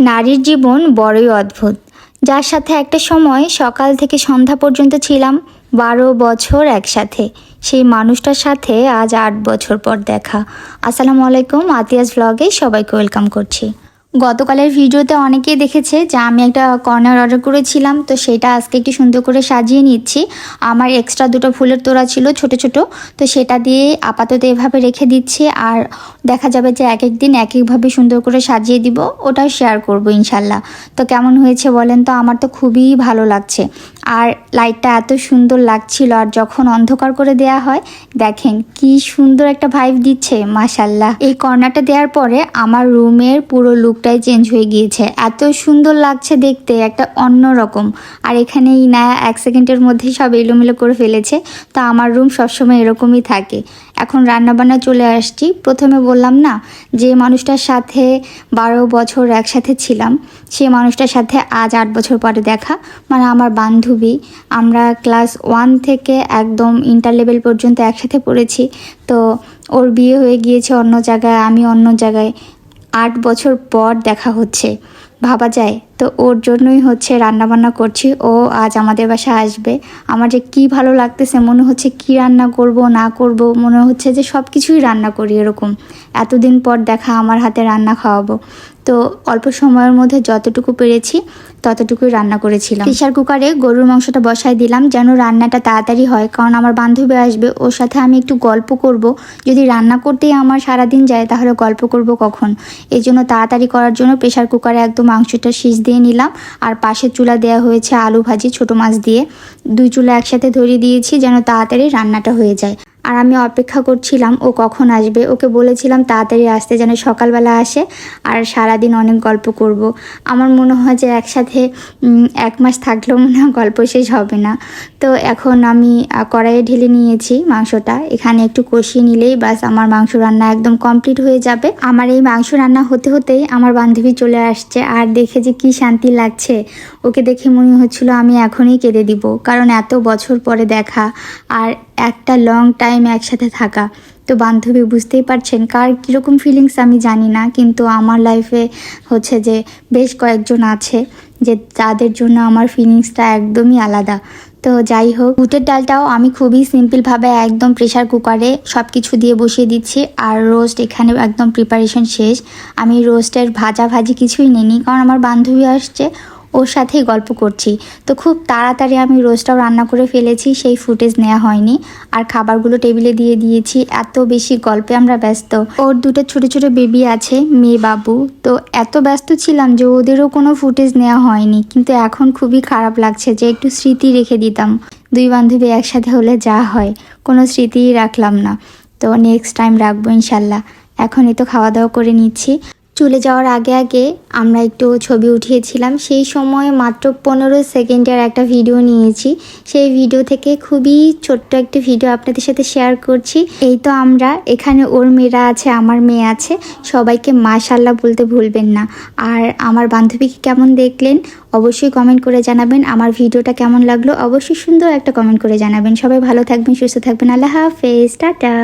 নারীর জীবন বড়ই অদ্ভুত। যার সাথে একটা সময় সকাল থেকে সন্ধ্যা পর্যন্ত ছিলাম, বারো বছর একসাথে। সেই মানুষটার সাথে আজ আট বছর পর দেখা। আসসালামু আলাইকুম, আতিয়াস ব্লগে সবাইকে ওয়েলকাম করছি। গতকালের ভিডিওতে অনেকেই দেখেছে যে আমি একটা কর্নার অর্ডার করেছিলাম, তো সেটা আজকে একটু সুন্দর করে সাজিয়ে নিচ্ছি। আমার এক্সট্রা দুটো ফুলের তোড়া ছিল ছোট ছোট, তো সেটা দিয়ে আপাতত এভাবে রেখে দিচ্ছি আর দেখা যাবে যে এক এক দিন এক একভাবে সুন্দর করে সাজিয়ে দিব, ওটাও শেয়ার করব ইনশাল্লাহ। তো কেমন হয়েছে বলেন তো? আমার তো খুবই ভালো লাগছে। আর লাইটটা এত সুন্দর লাগছিল আর যখন অন্ধকার করে দেয়া হয়, দেখেন কি সুন্দর একটা ভাইব দিচ্ছে মাসাল্লাহ এই কর্নারটা দেওয়ার পরে আমার রুমের পুরো লুকটাই চেঞ্জ হয়ে গিয়েছে। এত সুন্দর লাগছে দেখতে, একটা অন্য রকম। আর এখানে ইনায়া এক সেকেন্ডের মধ্যেই সব এলোমেলো করে ফেলেছে, তো আমার রুম সবসময় এরকমই থাকে। এখন রান্নাবান্না চলে আসছি। প্রথমে বললাম না, যে মানুষটার সাথে বারো বছর একসাথে ছিলাম, সে মানুষটার সাথে আজ আট বছর পরে দেখা। মানে আমার বান্ধবী, আমরা ক্লাস ওয়ান থেকে একদম ইন্টার লেভেল পর্যন্ত একসাথে পড়েছি। তো ওর বিয়ে হয়ে গিয়েছে অন্য জায়গায়, আমি অন্য জায়গায়। আট বছর পর দেখা হচ্ছে। ভাবা যায়। তো ওর জন্যই হচ্ছে রান্নাবান্না করছি। ও আজ আমাদের বাসায় আসবে। আমার যে কী ভালো লাগতেছে, মনে হচ্ছে কি রান্না করব, না করব, মনে হচ্ছে যে সব কিছুই রান্না করি এরকম। এতদিন পর দেখা, আমার হাতে রান্না খাওয়াবো। তো অল্প সময়ের মধ্যে যতটুকু পেরেছি, ততটুকুই রান্না করেছিলাম। প্রেশার কুকারে গরুর মাংসটা বসাই দিলাম যেন রান্নাটা তাড়াতাড়ি হয়, কারণ আমার বান্ধবী আসবে, ওর সাথে আমি একটু গল্প করব। যদি রান্না করতেই আমার সারাদিন যায়, তাহলে গল্প করব কখন? এই জন্য তাড়াতাড়ি করার জন্য প্রেশার কুকারে একদম মাংসটা শীষ দিয়ে নিলাম, আর পাশের চুলা দেওয়া হয়েছে আলু ভাজি, ছোটো মাছ দিয়ে। দুই চুলা একসাথে ধরিয়ে দিয়েছি যেন তাড়াতাড়ি রান্নাটা হয়ে যায়। আর আমি অপেক্ষা করছিলাম, ও কখন আসবে? ওকে বলেছিলাম তাড়াতাড়ি আসতে যেন সকালবেলা আসে আর সারাদিন অনেক গল্প করব। আমার মনে হয় যে একসাথে এক মাস থাকলেও মনে হয় গল্প শেষ হবে না। তো এখন আমি কড়াইয়ে ঢেলে নিয়েছি মাংসটা। এখানে একটু কষিয়ে নিলেই বাস আমার মাংস রান্না একদম কমপ্লিট হয়ে যাবে। আমার এই মাংস রান্না হতে হতেই আমার বান্ধবী চলে আসছে আর দেখে যে কি শান্তি লাগছে। ওকে দেখে মনে হচ্ছিল আমি এখনই কেঁদে দিব, কারণ এত বছর পরে দেখা। আর একটা লং টাইম একসাথে থাকা। তো বান্ধবী বুঝতেই পারছেন কার কীরকম ফিলিংস আমি জানি না, কিন্তু আমার লাইফে হচ্ছে যে বেশ কয়েকজন আছে যে তাদের জন্য আমার ফিলিংসটা একদমই আলাদা। তো যাই হোক বুটের ডালটাও আমি খুবই সিম্পলভাবে একদম প্রেশার কুকারে সব কিছু দিয়ে বসিয়ে দিচ্ছি আর রোস্ট এখানে একদম প্রিপারেশন শেষ। আমি রোস্টের ভাজা ভাজি কিছুই নিইনি, কারণ আমার বান্ধবী আসছে ওর সাথেই গল্প করছি। তো খুব তাড়াতাড়ি আমি রোস্টটাও রান্না করে ফেলেছি, সেই ফুটেজ নেওয়া হয়নি। আর খাবারগুলো টেবিলে দিয়ে দিয়েছি, এত বেশি গল্পে আমরা ব্যস্ত। ওর দুটো ছোট ছোট বেবি আছে, মেয়ে বাবু। তো এত ব্যস্ত ছিলাম যে ওদেরও কোনো ফুটেজ নেওয়া হয়নি। কিন্তু এখন খুবই খারাপ লাগছে যে একটু স্মৃতি রেখে দিতাম। দুই বান্ধবী একসাথে হলে যা হয়, কোনো স্মৃতিই রাখলাম না। তো নেক্সট টাইম রাখব ইনশাল্লাহ। এখনই তো খাওয়া দাওয়া করে নিচ্ছি। চলে যাওয়ার আগে আগে আমরা একটু ছবি উঠিয়েছিলাম। সেই সময় মাত্র পনেরো সেকেন্ডের একটা ভিডিও নিয়েছি। সেই ভিডিও থেকে খুবই ছোট্ট একটি ভিডিও আপনাদের সাথে শেয়ার করছি। এই তো আমরা, এখানে ওর মেয়েরা আছে, আমার মেয়ে আছে। সবাইকে মাশাল্লাহ বলতে ভুলবেন না। আর আমার বান্ধবীকে কেমন দেখলেন, অবশ্যই কমেন্ট করে জানাবেন। আমার ভিডিওটা কেমন লাগল, অবশ্যই সুন্দর একটা কমেন্ট করে জানাবেন। সবাই ভালো থাকবেন, সুস্থ থাকবেন। আল্লাহ হাফেজ, টাটা।